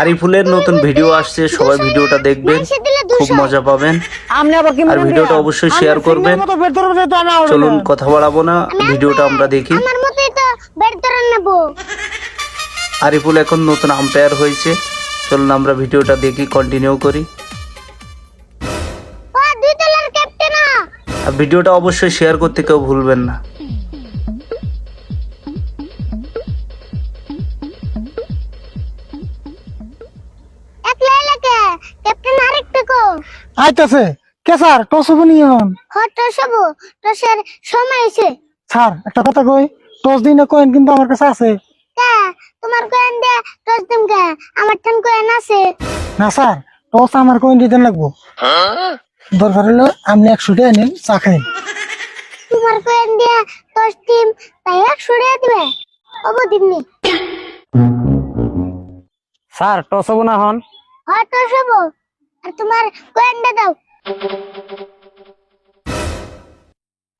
আরিফুলের নতুন ভিডিও আসছে সবাই ভিডিওটা দেখবেন খুব মজা পাবেন। আপনি আবার কি আর ভিডিওটা অবশ্যই শেয়ার করবেন। চলুন কথা বাড়াবো না ভিডিওটা আমরা দেখি। আরিফুল এখন নতুন আম্পায়ার হয়েছে। চলুন আমরা ভিডিওটা দেখি কন্টিনিউ করি। ও দুই তলার ক্যাপ্টেন আর ভিডিওটা অবশ্যই শেয়ার করতে কেউ ভুলবেন না। আইতাছে। কে স্যার? টস হব নি এখন হট সবু টসের সময় হয়েছে। স্যার একটা কথা কই টস দিন কয়েন কিন্তু আমার কাছে আছে। কে? তোমার কয়েন দে টস দিম কে? আমার ঠান কয়েন আছে। না স্যার টস আমার কয়েন দিতে লাগবো। দরকার হলো আপনি একশো টাকা নিন চা খাইন তোমার কয়েন দিয়ে টস দিম তাই এক সরিয়ে দিবে। অব দিমনি স্যার টস হব না হন? হট সবু আর তোমার কয়েন দে দাও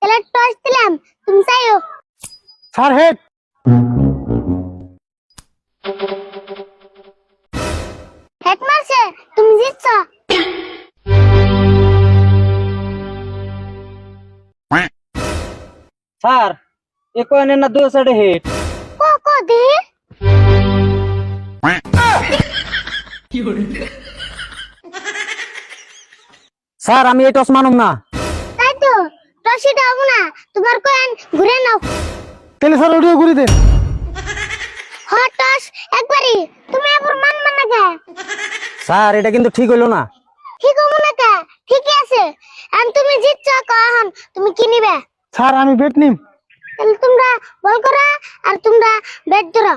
তাহলে টস দিলাম তুমি চাইও স্যার হেড হেড মারছে তুমি জিতছ স্যার এ কয়েনের না দুই সাইডে হেড কো কো দি স্যার আমি এই টস মানুম না। তাই তো টসিটা হব না। তোমার কয়েন ঘুরে নাও। তাহলে স্যার ওটিও ঘুরি দেন। হট টস একবারই। তুমি আবার মানবা না কে? স্যার এটা কিন্তু ঠিক হইল না। ঠিক হব না কে? ঠিকই আছে। আর তুমি জিতছ কখন তুমি কি নিবে? স্যার আমি বেট নিম। তাহলে তোমরা বল করা আর তোমরা ব্যাট ধরো।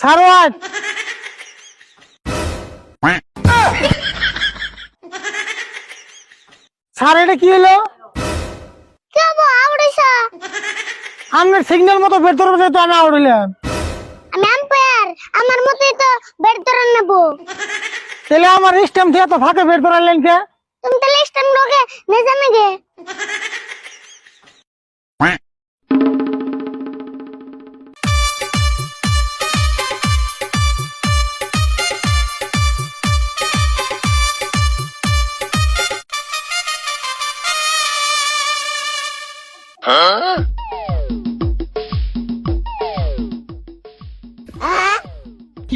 স্যার ওয়াট স্যার এটা কি হলো? আপনার সিগন্যাল মতো বের ধরবো যেহেতু আমি আউট হইলাম। আমি আম্পায়ার আমার মতোই তো ব্যাট ধরে নেব। তাহলে আমার স্টেম থেকে তো ফাঁকে বের ধরালেন কে? তুমি তাহলে স্টান লোকে নিয়ে যাবে গে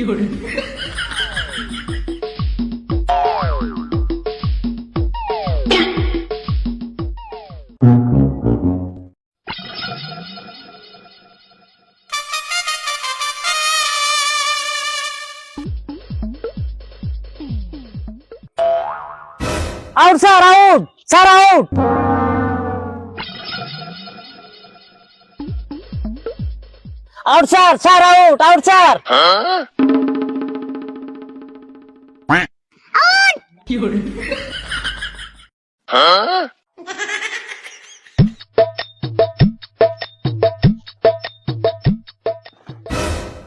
out sir out sir out. Out sir sir out out sir.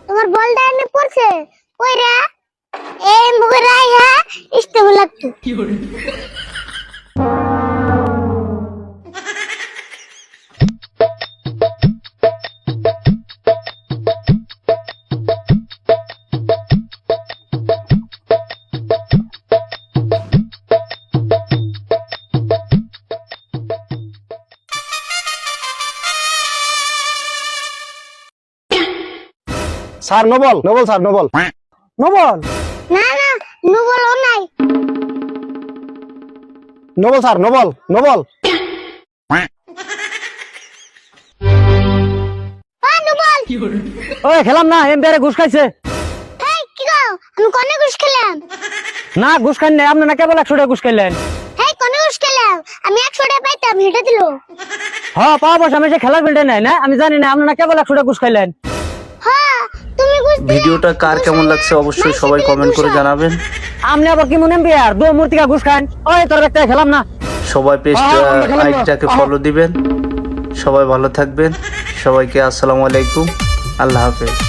তোমার বলটা এনে পড়ছে। কই রে এই মুগরাই রাই হ্যাঁ স্টেবল লাগতো sir no ball no ball sir no ball. No ball? না না নু বলো নাই। No ball sir no ball no ball. ওই খেলাম না এমপিয়ারে ঘুষ খাইছে। হেই কি গো? আমি কোনে ঘুষ খেলাম? না ঘুষ খান নাই আপনি না কেবল একশো টাকা ঘুষ খাইলেন। হেই কোনে ঘুষ খেলাম? আমি একশো টাকা পাইতাম হেঁটে দিল। হ্যাঁ পাওয়া বসে আমি সে খেলার ফিল্ডে নাই না? আমি জানি না আপনি না কেবল একশো টাকা ঘুষ খাইলেন। হ্যাঁ ভিডিওটা কার কেমন লাগছে অবশ্যই সবাই কমেন্ট করে জানাবেন। আমনে আবার কি মনে বিয়ার? দু মূর্তিকা ঘুষ খান। ওই তোর একটা খেলাম না। সবাই পেজটা। আইডিটাকে ফলো দিবেন। সবাই ভালো থাকবেন। সবাইকে আসসালামু আলাইকুম। আল্লাহ হাফেজ।